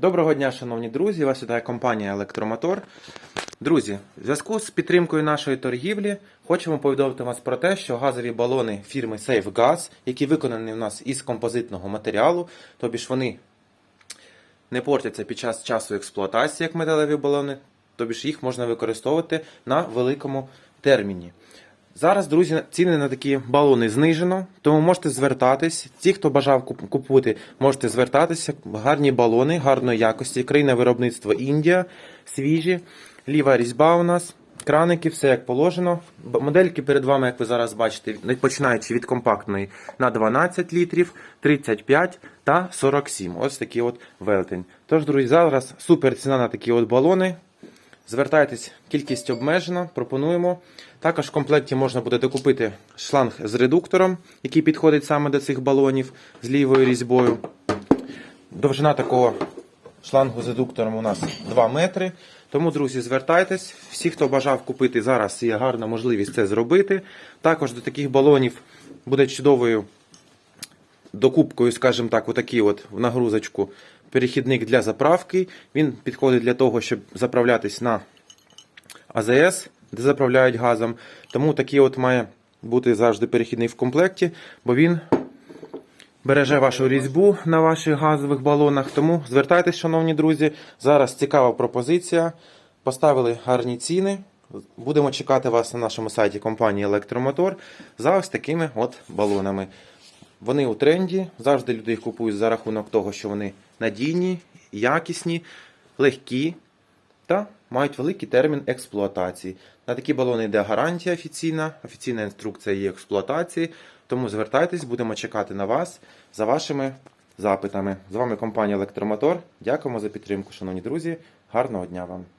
Доброго дня, шановні друзі! Вас вітає компанія Електромотор. Друзі, в зв'язку з підтримкою нашої торгівлі хочемо повідомити вас про те, що газові балони фірми SafeGas, які виконані у нас із композитного матеріалу, тобі ж вони не портяться під час часу експлуатації, як металеві балони, тобі ж їх можна використовувати на великому терміні. Зараз, друзі, ціни на такі балони знижено, тому можете звертатись. Ті, хто бажав куп- купувати, можете звертатися. Гарні балони, гарної якості. Країна виробництва Індія, свіжі, ліва різьба у нас, краники, все як положено. Модельки перед вами, як ви зараз бачите, починаючи від компактної на 12 літрів, 35 та 47. Ось такий от велетень. Тож, друзі, зараз супер ціна на такі от балони. Звертайтесь, кількість обмежена, пропонуємо. Також в комплекті можна буде докупити шланг з редуктором, який підходить саме до цих балонів з лівою різьбою. Довжина такого шлангу з редуктором у нас 2 метри. Тому, друзі, звертайтесь. Всі, хто бажав купити, зараз є гарна можливість це зробити. Також до таких балонів буде чудовою докупкою, скажімо так, отакий от в нагрузочку перехідник для заправки. Він підходить для того, щоб заправлятись на АЗС, де заправляють газом. Тому такий от має бути завжди перехідний в комплекті, бо він береже вашу різьбу на ваших газових балонах. Тому звертайтесь, шановні друзі. Зараз цікава пропозиція. Поставили гарні ціни. Будемо чекати вас на нашому сайті компанії Електромотор за ось такими от балонами. Вони у тренді. Завжди люди їх купують за рахунок того, що вони надійні, якісні, легкі та мають великий термін експлуатації. На такі балони йде гарантія офіційна, офіційна інструкція її експлуатації. Тому звертайтесь, будемо чекати на вас за вашими запитами. З вами компанія Електромотор. Дякуємо за підтримку, шановні друзі. Гарного дня вам!